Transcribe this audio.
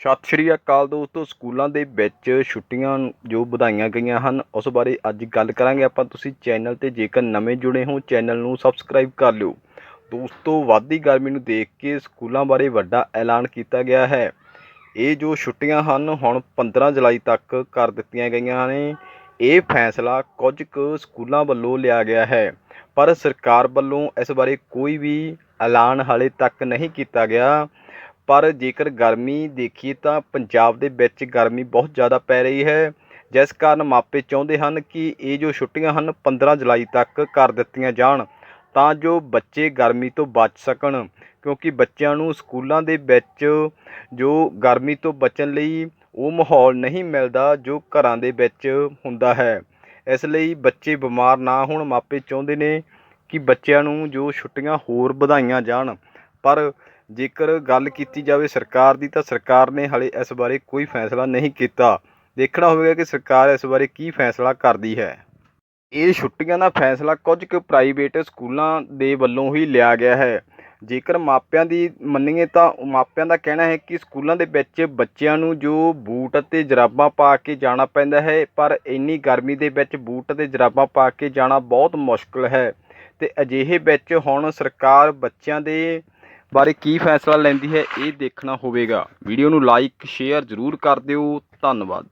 ਸਤਿ ਸ਼੍ਰੀ ਅਕਾਲ ਦੋਸਤੋ, ਸਕੂਲਾਂ ਦੇ ਵਿੱਚ ਛੁੱਟੀਆਂ ਜੋ ਵਧਾਈਆਂ ਗਈਆਂ ਹਨ, ਉਸ ਬਾਰੇ ਅੱਜ ਗੱਲ ਕਰਾਂਗੇ ਆਪਾਂ। ਤੁਸੀਂ ਚੈਨਲ ਤੇ ਜੇਕਰ ਨਵੇਂ ਜੁੜੇ ਹੋ, ਚੈਨਲ ਨੂੰ ਸਬਸਕ੍ਰਾਈਬ ਕਰ ਲਿਓ। ਦੋਸਤੋ, ਵੱਧਦੀ ਗਰਮੀ ਨੂੰ ਦੇਖ ਕੇ ਸਕੂਲਾਂ ਬਾਰੇ ਵੱਡਾ ਐਲਾਨ ਕੀਤਾ ਗਿਆ ਹੈ। ਇਹ ਜੋ ਛੁੱਟੀਆਂ ਹਨ, ਹੁਣ 15 ਜੁਲਾਈ ਤੱਕ ਕਰ ਦਿੱਤੀਆਂ ਗਈਆਂ ਨੇ। ਇਹ ਫੈਸਲਾ ਕੁਝ ਕੁ ਸਕੂਲਾਂ ਵੱਲੋਂ ਲਿਆ ਗਿਆ ਹੈ। ਪਰ ਸਰਕਾਰ ਵੱਲੋਂ ਇਸ ਬਾਰੇ ਕੋਈ ਵੀ ਐਲਾਨ ਹਾਲੇ ਤੱਕ ਨਹੀਂ ਕੀਤਾ ਗਿਆ। ਪਰ ਜੇਕਰ ਗਰਮੀ ਦੇਖੀਏ ਤਾਂ ਪੰਜਾਬ ਦੇ ਵਿੱਚ ਗਰਮੀ ਬਹੁਤ ਜ਼ਿਆਦਾ ਪੈ ਰਹੀ ਹੈ। ਜਿਸ ਕਾਰਨ ਮਾਪੇ ਚਾਹੁੰਦੇ ਹਨ ਕਿ ਇਹ ਜੋ ਛੁੱਟੀਆਂ ਹਨ 15 ਜੁਲਾਈ ਤੱਕ ਕਰ ਦਿੱਤੀਆਂ ਜਾਣ, ਤਾਂ ਜੋ ਬੱਚੇ ਗਰਮੀ ਤੋਂ ਬਚ ਸਕਣ। ਕਿਉਂਕਿ ਬੱਚਿਆਂ ਨੂੰ ਸਕੂਲਾਂ ਦੇ ਵਿੱਚ ਜੋ ਗਰਮੀ ਤੋਂ ਬਚਣ ਲਈ ਉਹ ਮਾਹੌਲ ਨਹੀਂ ਮਿਲਦਾ ਜੋ ਘਰਾਂ ਦੇ ਵਿੱਚ ਹੁੰਦਾ ਹੈ। ਇਸ ਲਈ ਬੱਚੇ ਬਿਮਾਰ ਨਾ ਹੋਣ ਮਾਪੇ ਚਾਹੁੰਦੇ ਨੇ ਕਿ ਬੱਚਿਆਂ ਨੂੰ ਜੋ ਛੁੱਟੀਆਂ ਹੋਰ ਵਧਾਈਆਂ ਜਾਣ। ਪਰ ਜੇਕਰ ਗੱਲ ਕੀਤੀ ਜਾਵੇ ਸਰਕਾਰ ਦੀ, ਤਾਂ ਸਰਕਾਰ ਨੇ ਹਾਲੇ ਇਸ ਬਾਰੇ ਕੋਈ ਫੈਸਲਾ ਨਹੀਂ ਕੀਤਾ। ਦੇਖਣਾ ਹੋਵੇਗਾ ਕਿ ਸਰਕਾਰ ਇਸ ਬਾਰੇ ਕੀ ਫੈਸਲਾ ਕਰਦੀ ਹੈ। ਇਹ ਛੁੱਟੀਆਂ ਦਾ ਫੈਸਲਾ ਕੁਝ ਕੁ ਪ੍ਰਾਈਵੇਟ ਸਕੂਲਾਂ ਦੇ ਵੱਲੋਂ ਹੀ ਲਿਆ ਗਿਆ ਹੈ। ਜੇਕਰ ਮਾਪਿਆਂ ਦੀ ਮੰਨੀਏ ਤਾਂ ਮਾਪਿਆਂ ਦਾ ਕਹਿਣਾ ਹੈ ਕਿ ਸਕੂਲਾਂ ਦੇ ਵਿੱਚ ਬੱਚਿਆਂ ਨੂੰ ਜੋ ਬੂਟ ਅਤੇ ਜਰਾਬਾਂ ਪਾ ਕੇ ਜਾਣਾ ਪੈਂਦਾ ਹੈ, ਪਰ ਇੰਨੀ ਗਰਮੀ ਦੇ ਵਿੱਚ ਬੂਟ ਅਤੇ ਜਰਾਬਾਂ ਪਾ ਕੇ ਜਾਣਾ ਬਹੁਤ ਮੁਸ਼ਕਲ ਹੈ। ਤੇ ਅਜਿਹੇ ਵਿੱਚ ਹੁਣ ਸਰਕਾਰ ਬੱਚਿਆਂ ਦੇ ਬਾਰੇ ਕੀ ਫੈਸਲਾ ਲੈਂਦੀ ਹੈ ਇਹ ਦੇਖਣਾ ਹੋਵੇਗਾ। ਵੀਡੀਓ ਨੂੰ ਲਾਈਕ ਸ਼ੇਅਰ ਜ਼ਰੂਰ ਕਰ ਦਿਓ। ਧੰਨਵਾਦ।